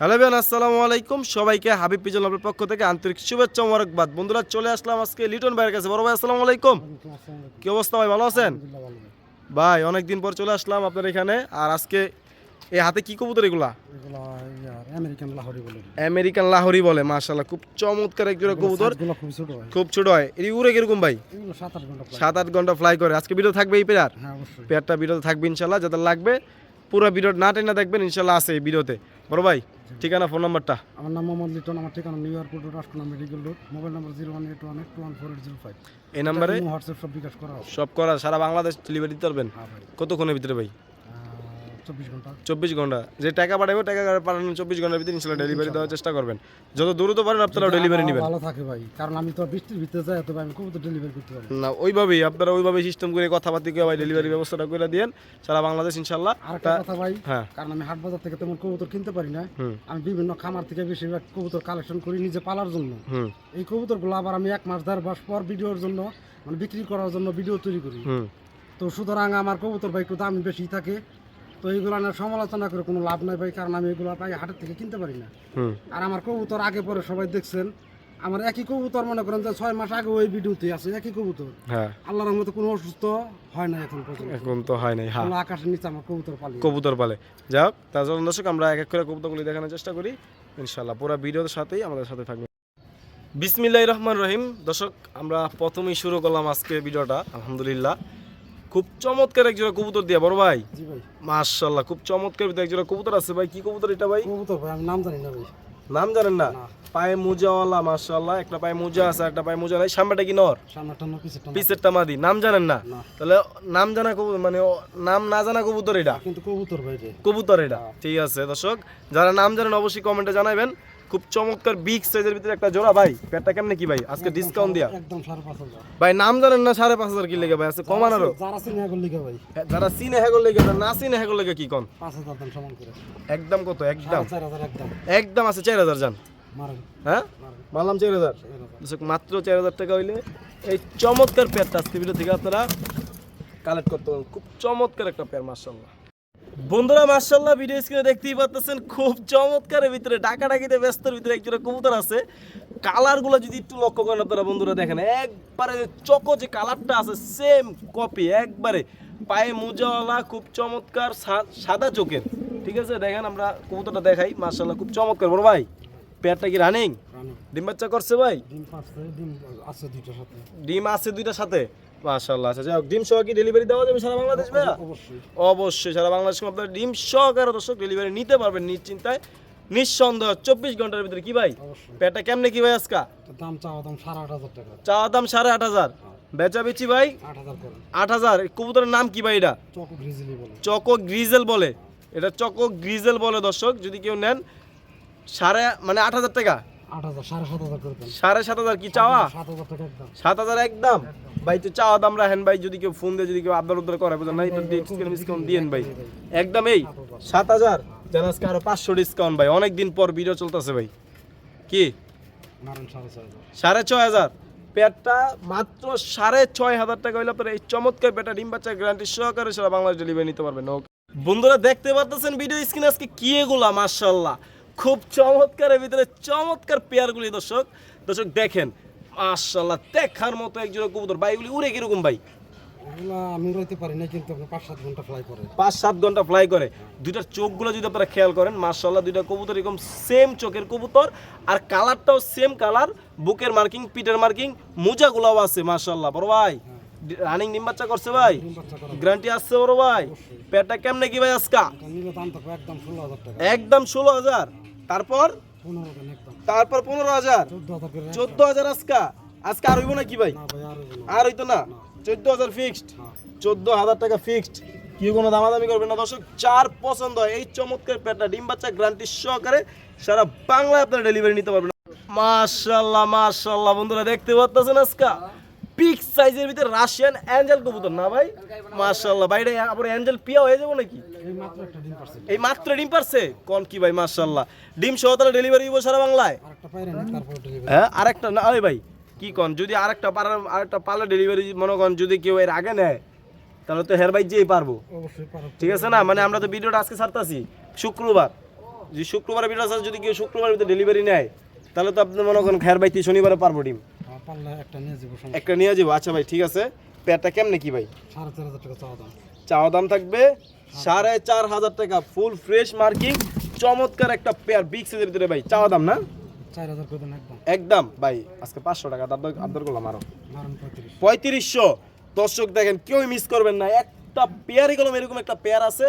Hello বিয়ান আসসালামু আলাইকুম। সবাইকে হাবিব পিজন লাভের পক্ষ থেকে আন্তরিক শুভেচ্ছা মোবারকবাদ। বন্ধুরা চলে আসলাম আজকে লিটন ভাইয়ের কাছে। বড় ভাই আসসালামু আলাইকুম। কি অবস্থা ভাই ভালো আছেন? ভাই অনেক দিন পর চলে আসলাম আপনার এখানে। আর আজকে এই হাতে কি কবুতর এগুলা? আমেরিকান লাহোরি বলে। আমেরিকান লাহোরি বলে মাশাল্লাহ খুব চমৎকার এক জোড়া কবুতর। খুব ছোট হয়। খুব ছোট হয়। এই উড়ে কীরকম ভাই? সাত আট ঘণ্টা ফ্লাই করে। আজকে ভিডিও থাকবে এই পেয়ার? হ্যাঁ অবশ্যই। পেয়ারটা ভিডিওতে থাকবে ইনশাল্লাহ যাদের লাগবে পুরো ভিডিও না টেনে দেখবেন ইনশাল্লাহ আছে এই ভিডিওতে বড় ভাই ঠিকানা ফোন নাম্বারটা আমার নাম মোহাম্মদ লিটন আমার ঠিকানা new airport road রাষ্ট্রনাম medical road. Mobile number zero one eight one eight two one four eight zero five. এই নাম্বারে? হোয়াটসঅ্যাপ সব বিকাশ করা সব করা সারা বাংলাদেশ ডেলিভারি দিতে পারবেন? হ্যাঁ কতক্ষণের ভিতরে ভাই? চব্বিশ ঘণ্টা। চব্বিশ ঘণ্টা। যে টাকা পাঠাবে টাকা পাঠানো চব্বিশ ঘণ্টার ভিতরে ইনশাল্লাহ ডেলিভারি দেওয়ার চেষ্টা করবেন। যত দ্রুত পারেন আপনারা ডেলিভারি নেবেন। ভালো থাকে ভাই কারণ আমি তো বৃষ্টির ভিতরে যাই তবে আমি কবুতর ডেলিভারি করতে পারি। না ওইভাবেই আপনারা ওইভাবে সিস্টেম করে কথাবার্তা করে ভাই ডেলিভারি ব্যবস্থাটা করে দিয়েন। সারা বাংলাদেশ ইনশাল্লাহ আরেকটা কথা ভাই হ্যাঁ। কারণ আমি হাট বাজার থেকে তেমন কবুতর কিনতে পারি না। আমি বিভিন্ন খামার থেকে বেশিরভাগ কবুতর কালেকশন করি নিজে পালার জন্য। এই কবুতরগুলো আবার আমি এক মাস দেড় মাস পর ভিডিওর জন্য মানে বিক্রি করার জন্য ভিডিও তৈরি করি। তো সুতরাং আমার কবুতর ভাই একটু দাম বেশি থাকে তো এইগুলো না সমালোচনা করে কোনো লাভ নাই ভাই কারণ আমি এগুলো পাই হাটের থেকে কিনতে পারি না। আর আমার কবুতর আগে পরে সবাই দেখছেন আমার একই কবুতর মনে করেন যে ছয় মাস আগে ওই ভিডিওতে আছে একই কবুতর। হ্যাঁ। আল্লাহর মতো কোনো অসুস্থ হয় না এখন পর্যন্ত। এখন তো হয় নাই হ্যাঁ। আকাশের নিচে আমার কবুতর পালি কবুতর পালে। যাই হোক তার জন্য দর্শক আমরা এক এক করে কবুতরগুলি দেখানোর চেষ্টা করি। ইনশাল্লাহ পুরো ভিডিওর সাথেই আমাদের সাথে থাকবে বিসমিল্লাহ রহমান রহিম। দর্শক আমরা প্রথমেই শুরু করলাম আজকে ভিডিওটা আলহামদুলিল্লাহ। খুব চমৎকার এক জোড়া কবুতর দিয়া বড় ভাই। মাশাল্লাহ খুব চমৎকার এক জোড়া কবুতর আছে ভাই। কি কবুতর এটা ভাই? কবুতর ভাই আমি নাম জানি না ভাই। নাম জানেন না। পায়ে মোজাওয়ালা মাশাল্লাহ। একটা পায়ে মোজা আছে একটা পায়ে মোজা নাই। সামনেটা কি নর? সামনেটা পিছেরটা। পিসেরটা মাদি। নাম জানেন না? না। তাহলে নাম জানা কবুতর মানে নাম না জানা কবুতর এটা? কিন্তু কবুতর ভাই কবুতর এটা? ঠিক আছে দর্শক। যারা নাম জানেন অবশ্যই কমেন্টে জানাবেন খুব চমৎকার বিগ সাইজের ভিতরে একটা জোড়া ভাই। পেটটা কেমনে কি ভাই? আজকে ডিসকাউন্ট দিয়া। একদম সাড়ে পাঁচ হাজার। ভাই নাম জানেন না সাড়ে পাঁচ হাজার কি লেগে ভাই? আছে কমানারও যারা চিনি এখন লিখে ভাই। যারা চিনে হেগল লেগে না চিনে হেগল লেগে কি কন? পাঁচ হাজার দাম সমান করে। একদম কত? একদম? একদম। একদম আছে চার হাজার যান। হ্যাঁ? মারেন। মানলাম চার হাজার। মাত্র চার হাজার টাকা হইলে এই চমৎকার পেয়ারটা আজকে ভিডিও থেকে আপনারা কালেক্ট করতে পারেন খুব চমৎকার একটা পেয়ার মার্শাল্লাহ বন্ধুরা মার্শাল্লাহ ভিডিও স্ক্রিনে দেখতেই পাচ্ছেন খুব চমৎকারের ভিতরে ডাকা ডাকিতে ব্যস্তর ভিতরে একজোড়া কবুতর আছে। কালারগুলো যদি একটু লক্ষ্য করেন আপনারা, বন্ধুরা দেখেন, একবারে চকো যে কালারটা আছে সেম কপি একবারে। পায়ে মোজাওয়ালা, খুব চমৎকার সাদা চোখের। ঠিক আছে, দেখেন আমরা কবুতরটা দেখাই মার্শাল্লাহ খুব চমৎকার। বড় ভাই পেয়ারটা কি রানী ডিম বাচ্চা করছে ভাই? ডিম আছে দুইটার সাথে। ডিম আছে দুইটার সাথে? মাশাআল্লাহ আচ্ছা যাই হোক ডিম সহ কি ডেলিভারি দেওয়া যাবে সারা বাংলাদেশ ভাইয়া? অবশ্যই অবশ্যই। সারা বাংলাদেশ আপনার ডিম সহকারে দর্শক ডেলিভারি নিতে পারবেন নিশ্চিন্তায় নিঃসন্দেহ। চব্বিশ ঘণ্টার ভিতরে কি ভাই? পেটটা কেমনে কি ভাই আজকা? দাম চাওয়া দাম সাড়ে আট হাজার টাকা। চাওয়া দাম সাড়ে আট হাজার। বেচা বেচি ভাই? আট হাজার কবুতরের নাম কি ভাই এটা? চক গ্রিজলি বলে। এটা চকো গ্রিজেল বলে দর্শক যদি কেউ নেন সাড়ে মানে আট হাজার টাকা। সাড়ে সাত হাজার কি চাওয়া? সাত হাজার একদম। ভাই তো চাওয়া দাম রাখেন ভাই যদি কেউ ফোন দিয়ে যদি কেউ আবদার উদ্ধার করে বুঝলেন নাই তো ডিসকাউন্ট ডিসকাউন্ট দিয়েন ভাই। একদম এই সাত হাজার। যেন আরও পাঁচশো ডিসকাউন্ট ভাই। অনেক দিন পর ভিডিও চলতেছে ভাই। কি? সাড়ে ছয় হাজার। পেটটা মাত্র সাড়ে ছয় হাজার টাকা হইলে আপনার এই চমৎকার পেটা ডিম বাচ্চা গ্যারান্টি সহকারে সারা বাংলাদেশ ডেলিভারি নিতে পারবেন বন্ধুরা দেখতে পারতেছেন ভিডিও স্ক্রিনে আজকে কি এগুলা মার্শাল্লাহ খুব চমৎকারের ভিতরে চমৎকার পেয়ারগুলি দর্শক। দর্শক দেখেন মার্শাল্লাহ দেখার মতো একজোড়া কবুতর। ভাই এগুলি উড়ে কীরকম ভাই? আমি রইতে পারি না কিন্তু পাঁচ সাত ঘণ্টা ফ্লাই করে। পাঁচ সাত ঘণ্টা ফ্লাই করে। দুইটার চোখগুলো যদি আপনারা খেয়াল করেন মার্শাল্লাহ দুইটা কবুতর এরকম সেম চোখের কবুতর। আর কালারটাও সেম কালার বুকের মার্কিং পিটের মার্কিং মোজাগুলাও আছে মার্শাল্লাহ বড় ভাই রানিং ডিম বাচ্চা করছে ভাই? গ্যারান্টি আসছে বড় ভাই? পেটটা কেমনে কি ভাই আজকা? ষোলো হাজার একদম ষোলো হাজার? তারপর? তারপর পনেরো হাজার? চোদ্দ হাজার আজকা? আজকে আর হইব না কি ভাই? আর হইতো না? চোদ্দ হাজার ফিক্সড। চোদ্দ হাজার টাকা ফিক্সড কেউ কোনো দামাদামি করবে না। দর্শক চার পছন্দ হয় এই চমৎকার পেটটা ডিম বাচ্চা গ্যারান্টি সহকারে সারা বাংলায় আপনারা ডেলিভারি নিতে পারবেন। মাশাল্লাহ মাশাল্লাহ বন্ধুরা দেখতে পাচ্ছেন আজকা? পিক সাইজের ভিতরে রাশিয়ান অ্যাঞ্জেল কবুতর না ভাই? মাশাল্লাহ বাইরে আবার অ্যাঞ্জেল পিয়া হয়ে যাব নাকি? এই মাত্র ডিম পারছে। কোন কি ভাই মাশাল্লাহ ডিম সহ তাহলে ডেলিভারি দিব সারা বাংলায়? হ্যাঁ আরেকটা না ওই ভাই কি কন? যদি আরেকটা পারার আরেকটা পারলে ডেলিভারি মনে করেন যদি কেউ এর আগে নেয় তাহলে তো হের ভাই যেই পারব। ঠিক আছে না? মানে আমরা তো ভিডিওটা আজকে ছাড়তাছি। শুক্রবার। যদি শুক্রবারে বিরাজ আছে যদি কেউ শুক্রবার ভিতরে ডেলিভারি নেয় তাহলে তো আপনি মনে করেন খায়ের বাইতে শনিবারে পারব ডিম। একটা নিয়ে যাব সমস্যা একটা নিয়ে যাব। আচ্ছা ভাই ঠিক আছে। পেয়ারটা কেমনে কি ভাই? সাড়ে চার হাজার টাকা চাওয়া দাম। চাওয়া দাম থাকবে সাড়ে চার হাজার টাকা ফুল ফ্রেশ মার্কিং চমৎকার একটা পেয়ার বিগ সাইজের ভিতরে ভাই। চাওয়া দাম না? একদম। একদম? ভাই আজকে পাঁচশো টাকা আবদার করলাম আরও। পঁয়ত্রিশশো। দর্শক দেখেন কেউ মিস করবেন না। একটা পেয়ারই কলম এরকম একটা পেয়ার আছে।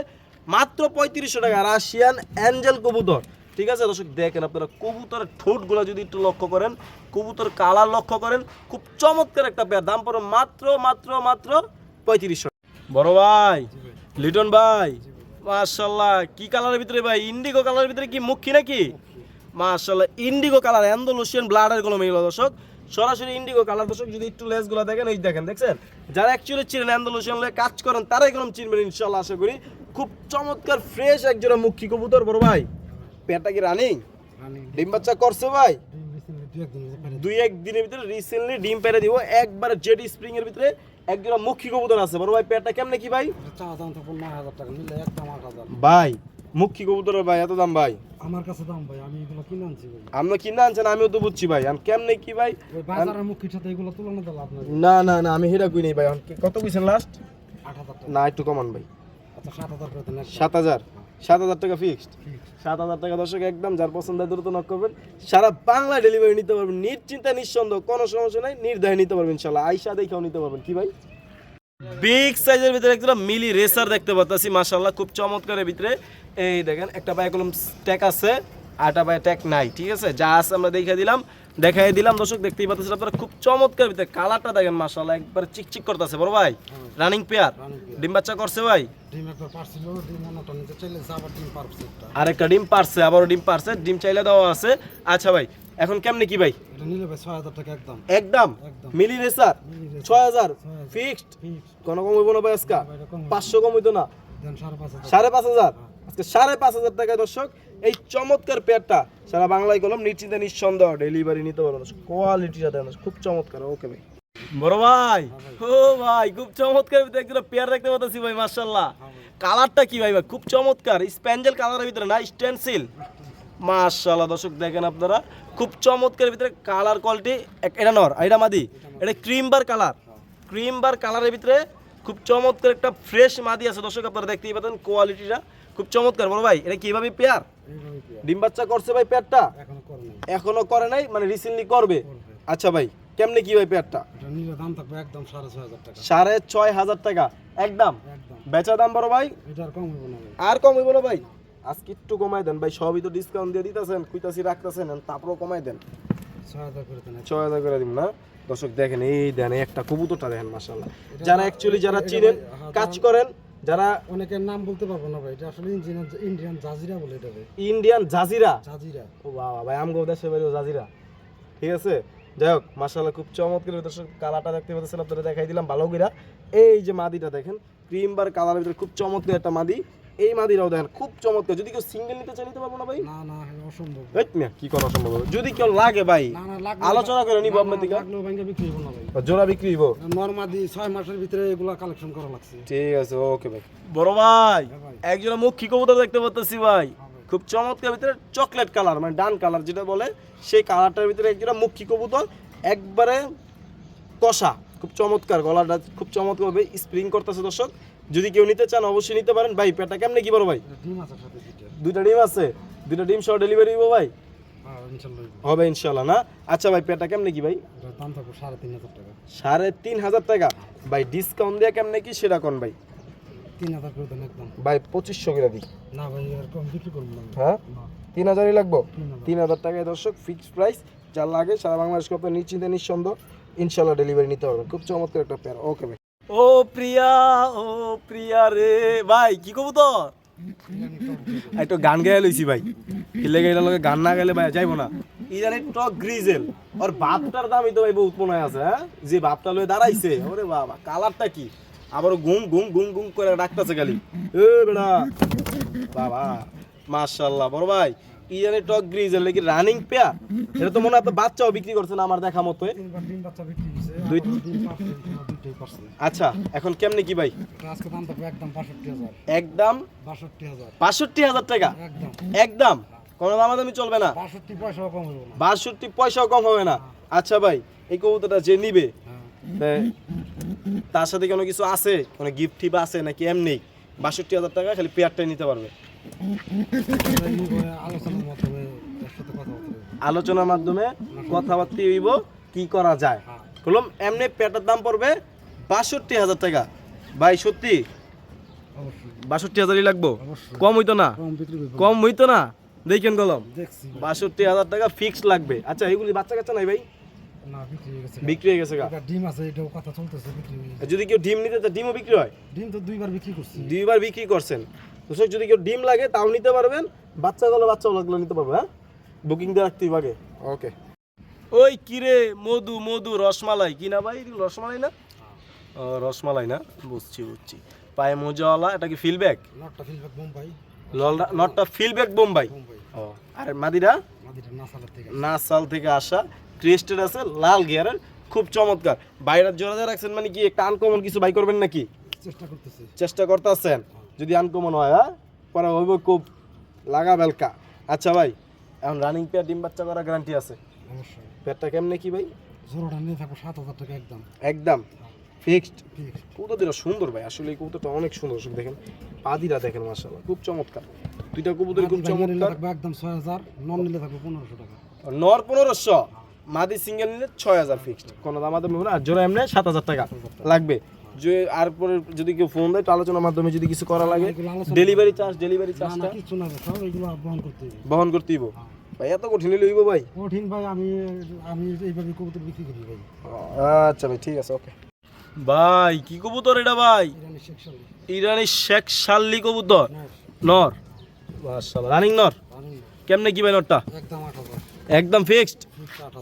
মাত্র পঁয়ত্রিশশো টাকা রাশিয়ান অ্যাঞ্জেল কবুতর। ঠিক আছে দর্শক দেখেন আপনারা কবুতরের ঠোঁটগুলো যদি একটু লক্ষ্য করেন কবুতর কালার লক্ষ্য করেন খুব চমৎকার একটা পেয়ার দাম পড়ে মাত্র মাত্র মাত্র পঁয়ত্রিশশো বড় ভাই লিটন ভাই মার্শাল্লাহ কি কালারের ভিতরে ভাই? ইন্ডিগো কালারের ভিতরে কি মুখী নাকি? মার্শাল্লাহ ইন্ডিগো কালার অ্যান্ডোলুসিয়ান ব্লাডেরগুলো মেয়ে দর্শক। সরাসরি ইন্ডিগো কালার দর্শক যদি একটু লেস লেসগুলো দেখেন এই দেখেন দেখছেন? যারা অ্যাকচুয়ালি চিনেন অ্যান্ডোলুসিয়ান লয়ে কাজ করেন তারাই কোনো চিনবেন ইনশাল্লাহ আশা করি। খুব চমৎকার ফ্রেশ একজোড়া মুখী কবুতর বড় ভাই। পেয়ারটা কি রানিং রানিং ডিম বাচ্চা করছে ভাই? দুই এক দিনের ভিতরে। রিসেন্টলি ডিম পেরে দিব। একবার জেড স্প্রিং এর ভিতরে একজোড়া মুখী কবুতর আছে। বড় ভাই পেয়ারটা কেমনে কি ভাই? চাওয়া দাম থাকবে নয় হাজার টাকা নিলে একদম আট হাজার। ভাই মুখী কবুতরের ভাই এত দাম ভাই? আমার কাছে দাম ভাই আমি এগুলো কিনে আনছি ভাই। আমরা কিনে আনছেন আমিও তো বুঝছি ভাই। আমি কেমনে কি ভাই? বাজারের মুখীর সাথে এগুলো তুলনা দিলে আপনার না না না আমি হেরা কই নেই ভাই কত কইছেন লাস্ট আট হাজার না একটু কমান ভাই। আচ্ছা সাত হাজার। সাত হাজার? সাত হাজার টাকা ফিক্সড সাত হাজার টাকা দর্শক একদম যার পছন্দ হয় দ্রুত নক করবেন। সারা বাংলা ডেলিভারি নিতে পারবেন। নিশ্চিন্তা নিঃসন্দেহ কোনো সমস্যা নাই। নির্দয় নিতে পারবেন ইনশাল্লাহ। আইসা দেখেও নিতে পারবেন। কি ভাই? বিগ সাইজের ভিতরে একটা মিলি রেসার দেখতে পাচ্ছি মাসাল্লাহ খুব চমৎকারের ভিতরে। এই দেখেন একটা পায়ে কলম ট্যাগ আছে। আটা পায়ে ট্যাগ নাই ঠিক আছে? যা আছে আমরা দেখাই দিলাম দেখাই দিলাম। দর্শক দেখতেই পাচ্ছেন আপনারা খুব চমৎকার ভিতরে কালারটা দেখেন মাশাল্লাহ একবার চিকচিক করতেছে বড় ভাই? রানিং পেয়ার ডিম বাচ্চা করছে ভাই? আবার পারছে একটা। ডিম পারছে আবারও ডিম পারছে ডিম চাইলে দেওয়া আছে। আচ্ছা ভাই এখন কেমনে কি ভাই? একদম। একদম? একদম। মিলি রেসার? মিলি ছয় হাজার? ফিক্সড? কোনো কম হইব না ভাই আজকা। পাঁচশো কম হইতো না? সাড়ে পাঁচ হাজার। সাড়ে পাঁচ হাজার? আজকে সাড়ে পাঁচ হাজার টাকায় দর্শক, এই চমৎকার পেয়ারটা সারা বাংলায় কলম, নিশ্চিন্তে, নিঃসন্দেহ ডেলিভারি নিতে পারব কোয়ালিটিটা দেন খুব চমৎকার ওকে ভাই। বড় ভাই, ও ভাই, খুব চমৎকার একটা পেয়ার দেখতে পাচ্ছি ভাই মার্শাল্লাহ কালারটা কি ভাই ভাই? খুব চমৎকার স্প্যাঞ্জেল কালারের ভিতরে, না? স্টেনসিল মার্শাল্লাহ দর্শক, দেখেন আপনারা। খুব চমৎকার ভিতরে কালার কোয়ালিটি এটা নর এটা মাদি। এটা cream bar colour cream bar কালারের ভিতরে খুব চমৎকার একটা ফ্রেশ মাদি আছে, দর্শক, আপনারা দেখতেই পাচ্ছেন কোয়ালিটিটা খুব চমৎকার বড় ভাই এটা কীভাবে পেয়ার? ডিম বাচ্চা করছে ভাই পেয়ারটা? এখনও করে নাই। মানে রিসেন্টলি করবে? আচ্ছা ভাই কেমনে কি ভাই পেয়ারটা? দাম থাকবে একদম সাড়ে ছয় হাজার টাকা। সাড়ে ছয় হাজার টাকা একদম? বেচা দাম বড় ভাই? আর কম না ভাই। আর কম হইব না ভাই? আজকে একটু কমাই দেন ভাই সবই তো ডিসকাউন্ট দিয়ে দিতেছেন কুইতাছি রাখতেছেন তারপরেও কমাই দেন। ছয় হাজার করে দেন। ছয় হাজার করে দিব না? দর্শক দেখেন এই দেন একটা কবুতরটা দেখেন মাসাল্লাহ যারা অ্যাকচুয়ালি যারা চিনেন কাজ করেন যারা অনেকের নাম বলতে পারব না ভাই এটা আসলে ইঞ্জিনিয়ার ইন্ডিয়ান জাজিরা বলে এটা ভাই। ইন্ডিয়ান জাজিরা জাজিরা ও বাবা ভাই আমগো দেশে বাড়িও জাজিরা ঠিক আছে? যাই হোক মাসাল্লাহ খুব চমৎকার দর্শক কালারটা দেখতে পাচ্ছেন আপনারা দেখাই দিলাম ভালো করে এই যে মাদিটা দেখেন ক্রিম বার কালারের ভিতরে খুব চমৎকার একটা মাদি। এই মাদিরাও দেখেন খুব চমৎকার। যদি কেউ সিঙ্গেল নিতে চাই নিতে পারব না ভাই? না না অসম্ভব। এই মিয়া, কি করা সম্ভব? যদি কেউ লাগে ভাই না না লাগলে আলোচনা করে নিব আপনার দিকে। লাগলেও ভাঙ্গা বিক্রি হব না ভাই। জোড়া বিক্রি হইব? নর্মাদি ছয় মাসের ভিতরে এগুলা কালেকশন করা লাগছে। ঠিক আছে ওকে ভাই। বড় ভাই হ্যাঁ ভাই। একজন মুখী কবুতর দেখতে পাচ্ছি ভাই। হ্যাঁ খুব চমৎকার ভিতরে চকলেট কালার মানে ডান কালার যেটা বলে সেই কালারটার ভিতরে একজোড়া মুখী কবুতর একবারে কষা। খুব চমৎকার গলাটা খুব চমৎকার ভাবে স্প্রিং করতেছে দর্শক। যদি কেউ নিতে চান অবশ্যই নিতে পারেন। ভাই পেটা কেমনে কি বড় ভাই? ডিম আছে সাথে দুইটা। ডিম আছে? দুইটা ডিম সহ ডেলিভারি হইব ভাই। হবে ইনশাল্লাহ না? আচ্ছা ভাই পেটা কেমনে কি ভাই? দাম থাকবে সাড়ে তিন হাজার টাকা। সাড়ে তিন হাজার টাকা। ভাই ডিসকাউন্ট দিয়ে কেমনে কি সেটা কোন ভাই? তিন হাজার করে দেন একদম। ভাই পঁচিশশো করে দিই। না ভাই এরকম বিক্রি করব না। হ্যাঁ? তিন হাজারই লাগবো? তিন হাজার। টাকায় দর্শক ফিক্সড প্রাইস যা লাগে সারা বাংলাদেশকে নিশ্চিন্তে নিঃসন্দেহ ইনশাল্লাহ ডেলিভারি নিতে পারবেন খুব চমৎকার একটা পেয়ার ওকে ভাই। ও প্রিয়া ও প্রিয়া রে। ভাই, কি কবু তো একটু গান গায়ে লইছি ভাই। কিলে গেলে লগে গান না গেলে ভাই যাইবো না। ই জানি টক গ্রিজেল। ওর বাপটার দামই তো ভাই বহুত মনে আছে হ্যাঁ? যে বাপটা লয়ে দাঁড়াইছে, ওরে বাবা, কালারটা কি? আবার ঘুম ঘুম ঘুম ঘুম করে ডাকতেছে খালি। এ বেড়া। বাবা, মাশাল্লাহ। বড় ভাই ইরানি টক গ্রিজ এর কি রানিং পেয়া এটা তো মনে হয় আপনার বাচ্চাও বিক্রি করছেন আমার দেখা মতো দুই- আচ্ছা এখন কেমনে কি ভাই? দাম একদম বাষট্টি হাজার। টাকা? একদম। কোনো দামাদামি চলবে না? বাষট্টি পয়সাও কম হবে না। আচ্ছা ভাই এই কবুতরটা যে নিবে হ্যাঁ। তার সাথে কোনো কিছু আছে? কোনো গিফট টিপ আছে নাকি এমনি? বাষট্টি হাজার টাকা খালি পেয়ারটাই নিতে পারবে। আলোচনার মাধ্যমে কথাবার্তা হইব কি করা যায়। বললাম এমনি পেটের দাম পড়বে বাষট্টি হাজার টাকা। ভাই সত্যি? বাষট্টি হাজারই লাগবো? কম হইতো না? কম হইতো না? দেখেন গলম বাষট্টি হাজার টাকা ফিক্সড লাগবে। আচ্ছা এগুলি বাচ্চা কাচ্চা নাই ভাই? বিক্রি হয়ে গেছে। হয়ে ডিম আছে এটাও কথা চলতেছে। যদি কেউ ডিম নিতে ডিমও বিক্রি হয়? ডিম তো দুইবার বিক্রি করছি। দুইবার বিক্রি করছেন। দর্শক যদি কেউ ডিম লাগে তাও নিতে পারবেন। বাচ্চাগুলো বাচ্চা লাগলে নিতে পারবে হ্যাঁ? বুকিং দিয়ে রাখতেই আগে। ওকে ওই কিরে মধু মধু রসমালাই। কি না ভাই? রসমালাই না? ও রসমালাই না? বুঝছি বুঝছি। পায়ে মোজাওয়ালা এটা কি ফিলব্যাক নটটা ফিলবাক মুম্বাই নটটা ফিলব্যাক বোম্বাই ও আর মাদিরা? নাসাল থেকে আসা। ক্রিস্টেড আছে লাল গিয়ারের খুব চমৎকার। বাইরের জোড়া রাখছেন মানে কি একটা আনকমন কিছু বাই করবেন নাকি? চেষ্টা করতেছি। চেষ্টা করতেছেন। যদি আনকমন হয় হ্যাঁ? পরে হইব খুব লাগা বেলকা। আচ্ছা ভাই এখন রানিং পেয়ার ডিম বাচ্চা করা গ্যারান্টি আছে? পেয়ারটা কেমনে কি ভাই? জোরোটা নিয়ে থাকব সাত হাজার টাকা একদম। একদম? ফিক্সড ফিক্সড কবুতরটা সুন্দর ভাই আসলে এই কবুতরটা অনেক সুন্দর। দর্শক দেখেন পাদিরা দেখেন মাশাআল্লাহ খুব চমৎকার। দুইটা কবুতর খুব চমৎকার। একদম ছয় হাজার নন নিলে থাকবে পনেরোশো টাকা। নর পনেরোশো মাদি সিঙ্গেল নিলে ছয় হাজার ফিক্সড কোনো দাম না আর জোড়া এমনি সাত হাজার টাকা। লাগবে। যে আর পরে যদি কেউ ফোন দেয় তো আলোচনার মাধ্যমে যদি কিছু করা লাগে। ডেলিভারি চার্জ ডেলিভারি চার্জটা কিছু না সব এগুলো বহন করতে বহন করতে দিব ভাই এত কঠিন হইলে হইব ভাই? কঠিন ভাই আমি আমি এইভাবে কবুতর বিক্রি করি ভাই। আচ্ছা ভাই ঠিক আছে ওকে ভাই কি কবুতর এটা ভাই? ইরানি শেখ শাল্লি কবুতর? নর। মাশাআল্লাহ। রানিং নর? কেমনে কি ভাই নরটা? একদম হাজার একদম ফিক্সড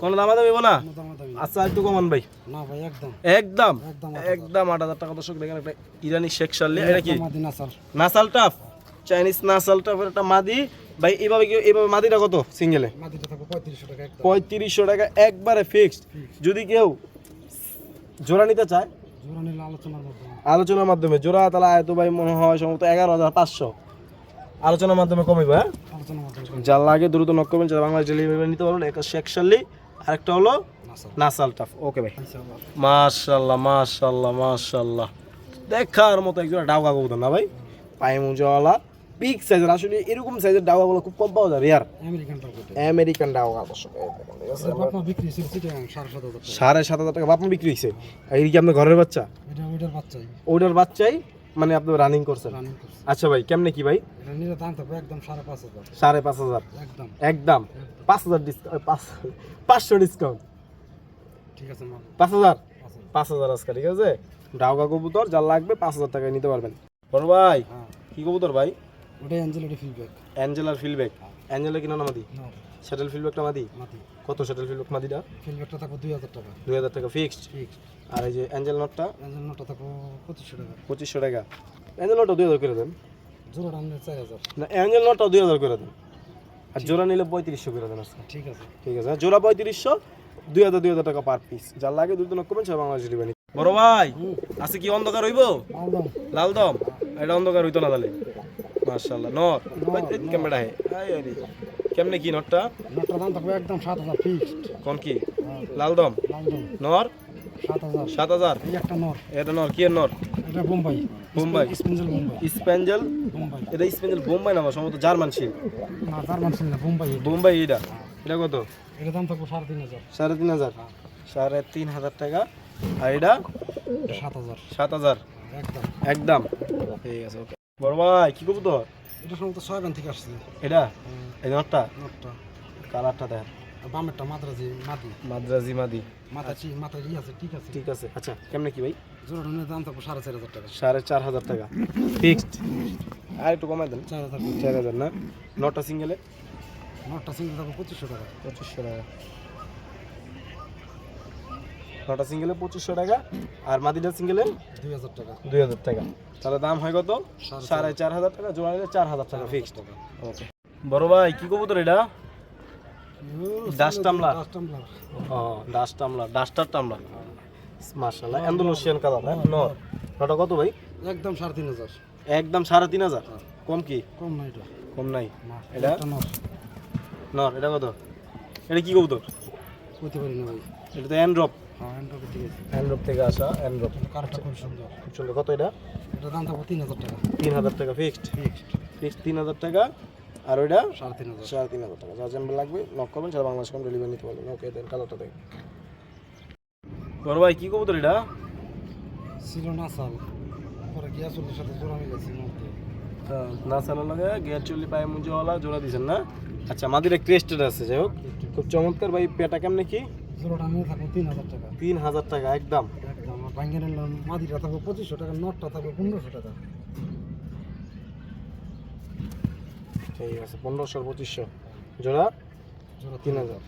কোনো দাম হইব না? আচ্ছা একটু কমান ভাই। না ভাই একদম। একদম? আট হাজার। টাকা। দর্শক দেখেন একটা ইরানি শেখ শাল্লি এটা কি? নাসাল। টাফ? চাইনিজ নাসাল টাফের একটা মাদি। ভাই এভাবে কি এভাবে মাদিটা কত সিঙ্গেলে পঁয়ত্রিশশো টাকা একবারে ফিক্সড যদি কেউ জোড়া নিতে চায় আলোচনার মাধ্যমে। আলোচনার মাধ্যমে। জোড়া তাহলে আয়তো ভাই মনে হয় সম্ভবত এগারো হাজার পাঁচশো। আলোচনার মাধ্যমে কমিবে হ্যাঁ? যার লাগে দ্রুত নক করবেন যারা বাংলাদেশ ডেলিভারি নিতে পারবেন। একটা শেখ শাল্লি আরেকটা হলো নাসাল। টাফ ওকে ভাই। মাশাল্লাহ মাশাল্লাহ মাশাল্লাহ দেখার মতো একজন ডাউকা কবুতর না ভাই? পায়ে মুজাওয়ালা বিগ সাইজের আসলে এরকম সাইজের ডাউকাগুলো খুব কম পাওয়া যায় রেয়ার আমেরিকান ডাউকা সাড়ে সাত হাজার টাকা। বাপমা বিক্রি হয়েছে। এই কি আপনার ঘরের বাচ্চা? ওইটার বাচ্চাই? মানে আপনি রানিং করছেন? আচ্ছা ভাই কেমনে কি ভাই? দাম থাকবে একদম সাড়ে পাঁচ হাজার। সাড়ে পাঁচ হাজার? একদম। একদম? পাঁচ হাজার ডিসকাউন্ট পাঁচ পাঁচশো ডিসকাউন্ট ঠিক আছে পাঁচ হাজার? পাঁচ হাজার। আজকে ঠিক আছে? ডাউকা কবুতর যা লাগবে পাঁচ হাজার টাকায় নিতে পারবেন। বড় ভাই হ্যাঁ। কি কবুতর ভাই? ওটাই অ্যাঞ্জেলিটি ফিডব্যাক অ্যাঞ্জেলার ফিলব্যাক অ্যাঞ্জেলা কিনা মাদি না। শাটেল ফিলব্যাকটা মাদি? মাটি কত শাটেল ফিলব্যাক মাদিটা? ফিডব্যাকটা থাকবে দুই হাজার টাকা। দুই হাজার টাকা ফিক্সড ফিক্সড আর এই যে অ্যাঞ্জেল নটটা অ্যাঞ্জেল নোটটা থাকবে পঁচিশশো টাকা। পঁচিশশো টাকা। অ্যাঞ্জেল নটটা দুই হাজার করে দেন। জোড়াটা আনলে চার হাজার। না অ্যাঞ্জেল নটটা দুই হাজার করে দেন। আর জোড়া নিলে পঁয়ত্রিশশো করে দেন আজকে। ঠিক আছে। ঠিক আছে। জোড়া পঁয়ত্রিশশো দুই হাজার দুই হাজার টাকা পার পিস যার লাগে দুই দিন করবেন সে বাংলাদেশ ডেলিভারি বড় ভাই আছে কি অন্ধকার হইব? লাল দম। এটা অন্ধকার হইতো না তাহলে। মার্শাল্লাহ নর। ক্যামেরা হে। কেমনে কি নটটা? নোটটার দাম থাকবে একদম সাত হাজার ফিক্সড কোন কি? লাল দম একদম নর? সাত হাজার। সাত হাজার? একটা নর। এটা নর কি নর? এটা বোম্বাই। বোম্বাই। স্পেঞ্জেল বোম্বাই। স্প্যাঞ্জেল বোম্বাই। এটা স্পেঞ্জেল বোম্বাই না সম্ভবত জার্মান শিল না জার্মান ছিল না বোম্বাই। বোম্বাই এটা এটা কত? এটা দাম থাকবে সাড়ে তিন হাজার। সাড়ে তিন হাজার? সাড়ে তিন হাজার টাকা। আর এটা? সাত হাজার। সাত হাজার। একদম। একদম। ঠিক আছে ওকে বড় ভাই কি করব তো এটা সম্ভবত সয়াবান থেকে আসছে। এটা? এই নটটা নোটটা কালারটা দেখ। আর বামেরটা মাদ্রাজি মাদি। মাদ্রাজি মাদি। মাথা চি মাথা ই আছে ঠিক আছে। ঠিক আছে। আচ্ছা কেমনে কি ভাই? জোড়াটা নিয়ে দাম থাকবে সাড়ে চার হাজার টাকা। সাড়ে চার হাজার টাকা। ফিক্সড আর একটু কমাই দেন। চার হাজার চার হাজার না? নটা সিঙ্গেলে নোটটা সিঙ্গেল থাকবে পঁচিশশো টাকা। পঁচিশশো টাকা। নটা সিঙ্গেলে পঁচিশশো টাকা আর মাদিটা সিঙ্গেলে দুই হাজার টাকা। দুই হাজার টাকা। তাহলে দাম হয় কত? সাড়ে চার হাজার। টাকা জোড়া নিলে চার হাজার টাকা ফিক্সড টাকা। ওকে বড় ভাই কি কবুতর এটা? ডাস টামলা? ডাস টামলা। ও ডাস টামলা ডাস্টার টামলা মার্শাল্লাহ অ্যান্ডোলোসিয়ান কালার হ্যাঁ। নর। নটা কত ভাই? একদম সাড়ে তিন হাজার। একদম সাড়ে তিন হাজার? কম কি? কম না এটা। কম নাই। এটা? নর। এটা কত? এটা কি কবুতর? কইতে পারি না ভাই। এটা তো অ্যান্ড্রপ হ্যাঁ অ্যান্ড্রপ থেকে আসা অ্যান্ড্রপ কারটা খুব সুন্দর। খুব সুন্দর। কত এটা? এটা দাম থাকব তিন হাজার টাকা। তিন হাজার টাকা ফিক্সড ফিক্সড ফিক্সড তিন হাজার টাকা। আর ওইটা? সাড়ে তিন হাজার। সাড়ে তিন হাজার টাকা। যা যেমন লাগবে নক করবেন সারা বাংলাদেশ কম ডেলিভারি নিতে পারবেন। ওকে দেন কালারটা দেখ বড় ভাই কি কবুতর এটা? ছিল না সাল পরে গিয়া চল্লিশ সাথে জোড়া মিলেছি না সালার লাগে গিয়ার চল্লি পায়ে জোড়া দিয়েছেন না? আচ্ছা মাদির ক্রেস্টেড আছে যাই হোক। খুব চমৎকার ভাই পেটা কেমনে কি? জোড়াটা নিয়ে থাকব তিন হাজার টাকা। তিন হাজার টাকা একদম। একদম আর ভাঙ্গে নিলাম মাদিটা থাকব পঁচিশশো টাকা নটটা থাকবে পনেরোশো টাকা। ঠিক আছে পনেরোশো পঁচিশশো। জোড়া? জোড়া তিন হাজার।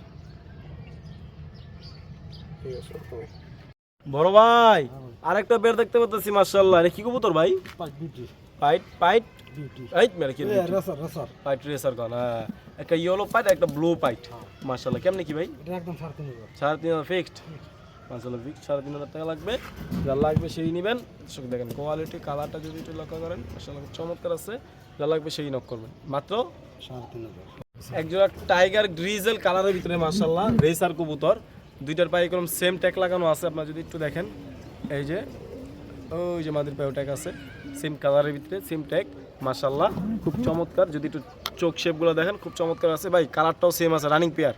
ঠিক আছে. বড় ভাই আরেকটা বের দেখতে পাচ্ছি মার্শাল্লাহ কি কবুতর ভাই? বিউটি পাইট পাইট এই মেরে কি রেসার রেসার পাইট রেসার কন হ্যাঁ একটা ইয়েলো পাইট একটা ব্লু পাইট মার্শাল্লাহ কেমনে কি ভাই এটা একদম সাড়ে তিন হাজার সাড়ে তিন হাজার ফিক্সড মার্শাল্লাহ ফিক্সড সাড়ে তিন হাজার টাকা লাগবে যা লাগবে সেই নেবেন দর্শক দেখেন কোয়ালিটি কালারটা যদি একটু লক্ষ্য করেন মার্শাল্লাহ চমৎকার আছে যা লাগবে সেই নক করবেন মাত্র সাড়ে তিন হাজার একজোড়া টাইগার গ্রিজেল কালারের ভিতরে মার্শাল্লাহ রেসার কবুতর দুইটার পায়ে এরকম সেম ট্যাগ লাগানো আছে আপনারা যদি একটু দেখেন এই যে ওই যে মাদির পায়ে ট্যাগ আছে সেম কালারের ভিতরে সেম ট্যাগ মার্শাল্লাহ খুব চমৎকার। যদি একটু চোখ শেপগুলো দেখেন খুব চমৎকার আছে। ভাই কালারটাও সেম আছে রানিং পেয়ার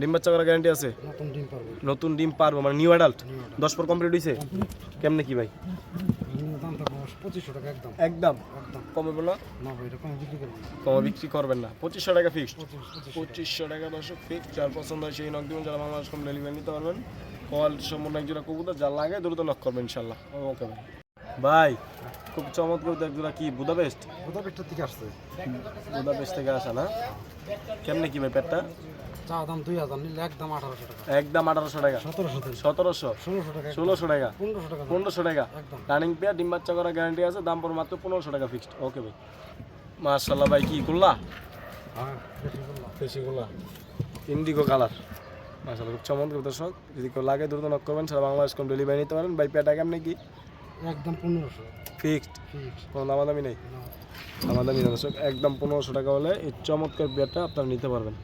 ডিম বাচ্চা করার গ্যারান্টি আছে? নতুন ডিম পারবে। নতুন ডিম পারব মানে নিউ অ্যাডাল্ট দশ পর কমপ্লিট হয়েছে কেমনে কি ভাই? একদম। কমে বলো কম বিক্রি করবেন না। পঁচিশশো টাকা ফিক্সড পঁচিশশো টাকা। দর্শক যার পছন্দ হয় সেই নক দেবেন যারা বাংলাদেশ কম ডেলিভারি নিতে পারবেন। কল সম্পূর্ণ একজোড়া কবুতর যা লাগে দ্রুত নক করবেন ইনশাল্লাহ ওকে ভাই। ভাই খুব চমৎকার একজোড়া কি বুদাপেস্ট? গোদাপেটটার থেকে আসছে। বুদাপেস্ট থেকে আসা না? কেমনে কি ভাই পেটটা চা দাম দুই হাজার নিলে একদম আঠারোশো টাকা। একদম আঠারোশো টাকা। সতেরোশো সতেরোশো? ষোলোশো টাকা ষোলোশো টাকা? পনেরোশো টাকা। পনেরোশো টাকা? একদম। রানিং পেয়ার ডিম বাচ্চা করার গ্যারান্টি আছে দাম পড়ে মাত্র পনেরোশো টাকা ফিক্সড ওকে ভাই। মার্শাল্লাহ ভাই কি করলা হ্যাঁ দেশিগুলা ইন্ডিগো কালার মাসাল্লাহ খুব চমৎকার দর্শক। যদি কেউ লাগে দ্রুত নক করবেন সারা বাংলাদেশ কম ডেলিভারি নিতে পারেন। বাই পেটা কেমন কি? একদম পনেরোশো। ফিক্সড? কোনো দামাদামি নেই? দামাদামি নেই। দর্শক একদম পনেরোশো টাকা হলে এই চমৎকার পেয়ারটা আপনারা নিতে পারবেন।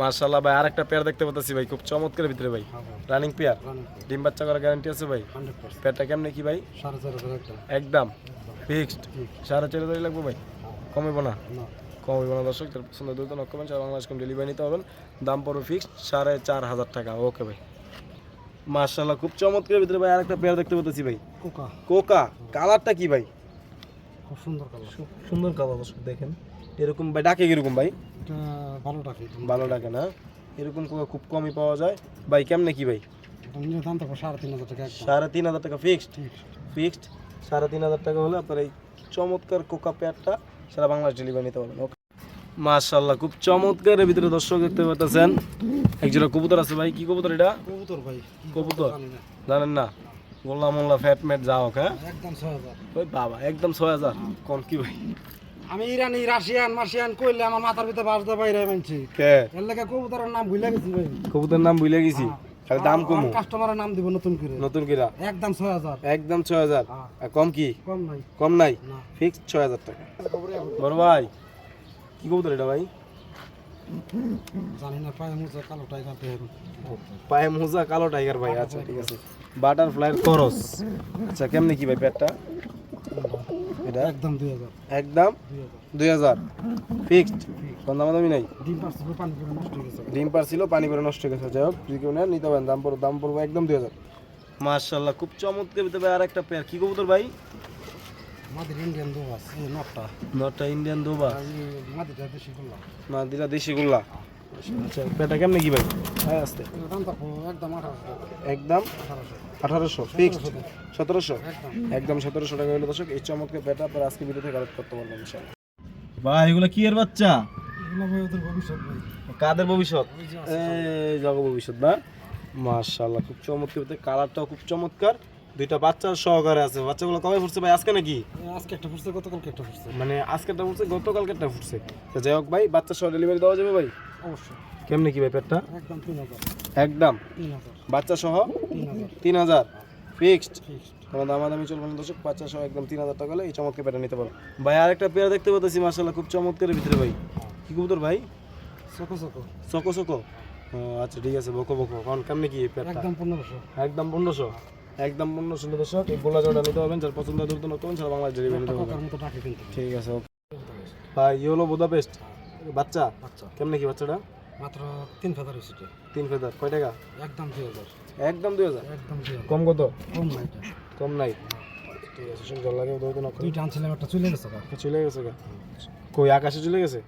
মার্শাল্লাহ ভাই আরেকটা পেয়ার দেখতে পাচ্ছি ভাই খুব চমৎকার ভিতরে ভাই। হ্যাঁ রানিং পেয়ার ডিম বাচ্চা করার গ্যারান্টি আছে ভাই? পেয়ারটা কেমনে কি ভাই? একদম। ফিক্সড সাড়ে চার হাজারই লাগবে ভাই? কমিব না? না। কম না দর্শক যার পছন্দ দ্রুত নক করবেন সারা বাংলাদেশ ডেলিভারি নিতে পারবেন দাম পড়বে ফিক্সড সাড়ে চার হাজার টাকা। ওকে ভাই। মার্শাল্লাহ খুব চমৎকার ভিতরে ভাই আরেকটা পেয়ার দেখতে পাচ্ছি ভাই। কোকা। কোকা কালারটা কি ভাই? খুব সুন্দর কালার সুন্দর কালার দর্শক দেখেন। এরকম ভাই ডাকে কীরকম ভাই? এটা ভালো ডাকে। ভালো ডাকে না? এরকম কোকা খুব কমই পাওয়া যায়। ভাই কেমনে কি ভাই? সাড়ে তিন হাজার টাকা ফিক্সড ফিক্সড সাড়ে তিন হাজার টাকা হলে আপনার এই চমৎকার কোকা পেয়ারটা সারা বাংলাদেশ ডেলিভারি নিতে পারবেন। ওকে মার্শাল্লাহ খুব চমৎকারের ভিতরে দর্শক দেখতে পাচ্ছেন একজোড়া কবুতর আছে ভাই কি কবুতর এটা? কবুতর ভাই কবুতর? জানেন না? গোল্লা মোল্লা ফ্যাট ম্যাট যা হোক হ্যাঁ? একদম ছয় হাজার। ওই বাবা একদম ছয় হাজার। কম কি ভাই? আমি ইরানি রাশিয়ান মার্শিয়ান কইলে আমার মাথার ভিতরে বাসতে বাইরে মানছি। কে? এর লেগে কবুতরের নাম ভুলে গেছি ভাই। কবুতর নাম ভুলে গেছি? খালি দাম কমু। কাস্টমারের নাম দিব নতুন করে। নতুন কিরা? একদম ছয় হাজার। একদম ছয় হাজার। হ্যাঁ। আর কম কি? কম নাই। কম নাই? ফিক্স ছয় হাজার টাকা। বড় ভাই কি কবুতর এটা ভাই? জানি না পায়ে মুছে কালো টাইগার পেয়ে পায়ে মোজা কালো টাইগার ভাই আচ্ছা ঠিক আছে। বাটারফ্লাইয়ের করস আচ্ছা কেমনে কি ভাই পেটটা? এটা? একদম দুই হাজার। একদম? দুই হাজার। ফিক্সড কোন দামাদামি নাই? ডিম পারছিল পানি করে নষ্ট হয়ে গেছে। ডিম পার ছিল পানি করে নষ্ট হয়ে গেছে। যাই হোক যদি কেউ নেন নিতে পারেন। দাম পড়বে দাম পড়বে একদম দুই হাজার। মার্শাল্লাহ খুব চমৎকার ভিতরে আর একটা পেয়ার কি কবুতর ভাই? ইন্ডিয়ান এই নটটা। দুবা? দেশি গুল্লা। আচ্ছা পেটা কেমনে কি ভাই? হ্যাঁ আসতে। একদম একদম? আঠারোশো। ফিক্সড সতেরোশো একদম। সতেরোশো টাকা হলো দর্শক এই চমৎকার পেটা আপনার আজকে ভিডিওতে কালেক্ট করতে পারবেন ইনশাআল্লাহ। ভাই এগুলো কি এর বাচ্চা? এগুলো ভাই ওদের ভবিষ্যৎ ভাই। কাদের ভবিষ্যৎ? এই জগ ভবিষ্যৎ না? মাশাআল্লাহ খুব চমৎকার কালারটাও খুব চমৎকার। দুইটা বাচ্চা সহকারে আছে। বাচ্চাগুলো কবে ফুটছে ভাই? আজকে নাকি? আজকে একটা ফুটছে গতকালকে একটা ফুটছে। মানে আজকেরটা ফুটছে গতকালকে একটা ফুটছে। তো যাই হোক ভাই বাচ্চা সহ ডেলিভারি দেওয়া যাবে ভাই? অবশ্যই। কেমনে কি ভাই পেটটা? একদম তিন হাজার। একদম? তিন হাজার। বাচ্চা সহ? তিন হাজার। ফিক্সড কোনো দামাদামি চলবে না দর্শক বাচ্চা সহ একদম তিন হাজার টাকা হলে এই চমৎকার পেটা নিতে পারো। ভাই আরেকটা পেয়ার দেখতে পাচ্ছি মার্শাল্লাহ খুব চমৎকারের ভিতরে ভাই। কি কবুতর ভাই? Choco choco. চকো ও আচ্ছা ঠিক আছে বকো বকো। কারণ কেমনে কি পেয়ারটা একদম পনেরোশো। একদম পনেরোশো? একদম পনেরোশো দর্শক। এই গোলা জোড়া নিতে পারবেন যার পছন্দ দ্রুত নক সারা বাংলাদেশ ডেলিভারি নিতে পারবেন ঠিক আছে ভাই হলো বুদাপেস্ট বাচ্চা? আচ্ছা কেমনে কি বাচ্চাটা? মাত্র তিন ফেদার হয়েছে তিন ফেদার কয় টাকা? একদম দুই হাজার। একদম দুই হাজার? একদম কম কত? কম না এটা। কম নাই। ঠিক আছে জল লাগে দুইটা আনছিলাম একটা চলে গেছে চলে গেছে গা। কই আকাশে চলে গেছে?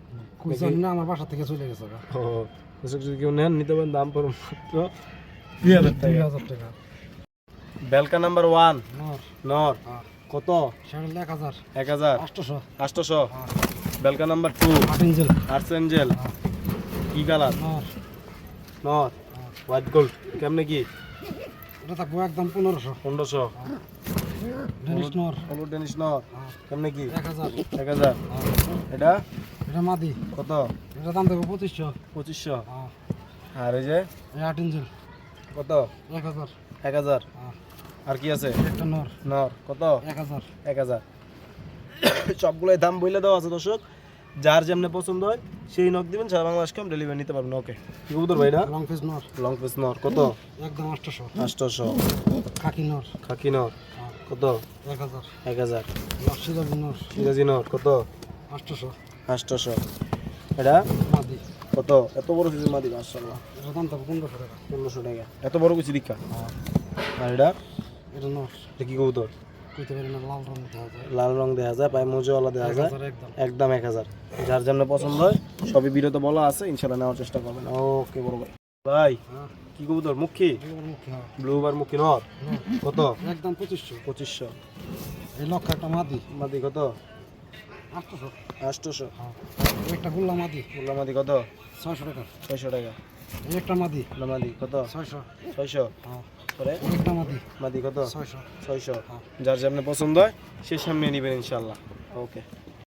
না আমার বাসা থেকে চলে গেছে গা। ও যদি কেউ নেন নিতে পারেন দাম মাত্র দুই হাজার দুই হাজার টাকা। বেলকা নাম্বার ওয়ান। নর। হ্যাঁ। কত? এক হাজার। এক হাজার। আটশোশো। আটশোশো। হ্যাঁ। বেলকা নাম্বার টু। আট ইঞ্জেল আর্সেঞ্জেল হ্যাঁ। কি কালার? নর। হ্যাঁ। White gold. কেমনে কি? এটা থাকব একদম পনেরোশো। পনেরোশো। ডেনিশ নর। হলুদ ডেনিশ নর। কেমনে কি? এক হাজার। এক হাজার। এটা? এটা মাদি। কত? এটা দাম দেবো পঁচিশশো। পঁচিশশো। আর এই যে? আট কত? এক হাজার। এক হাজার। আর কি আছে? একটা নর। নর কত? এক হাজার। এক হাজার। সবগুলোই দাম বইলে দেওয়া আছে দর্শক। যার যেমনি পছন্দ হয় সেই নখ দিবেন সারা বাংলাদেশকে আমি ডেলিভারি নিতে পারবেন ওকে কি কবুতর ভাই না লং ফেস নর। লং পিস নর কত? একদম আটশোশো আষ্টশো খাকি নর। খাকি নর কত? এক হাজার। এক হাজার। সিরাজি নর। সিরাজি নর কত? আটশোশো আষ্টশো এটা? মাদি। কত? এত বড় সিজন মাদি মাশাআল্লাহ। এটা দাম থাকব পনেরোশো টাকা। পনেরোশো টাকা। এত বড় কিছু দীক্ষা? আর এটা? এটা নর। এটা কি কবুতর? কইতে পারি না লাল রঙ দেখা যায়। লাল রং দেখা যায় পায়ে মোজওয়ালা দেখা যায়। একদম। এক হাজার। যার যেমন পছন্দ হয় সবই বিরত বলা আছে ইনশাল্লাহ নেওয়ার চেষ্টা করবেন। ওকে বড় ভাই। ভাই হ্যাঁ। কি কবুতর? মুখী? এবার মুখে হ্যাঁ। ব্লু বার মুখী নর। কত? একদম পঁচিশশো। পঁচিশশো। এই লক্ষ একটা মাদি। মাদি কত? আটশোশো। আটশোশো। হ্যাঁ। একটা গুল্লা মাদি। মোল্লা মাদি কত? ছয়শো টাকা। ছয়শো টাকা। একটা মাদি। মাদি কত? ছয়শো। ছয়শো? হ্যাঁ। মাদি কত? ছয়শো। ছয়শো। হ্যাঁ। যার যেমন পছন্দ হয় সে সামনে নেবেন ইনশাল্লাহ। ওকে।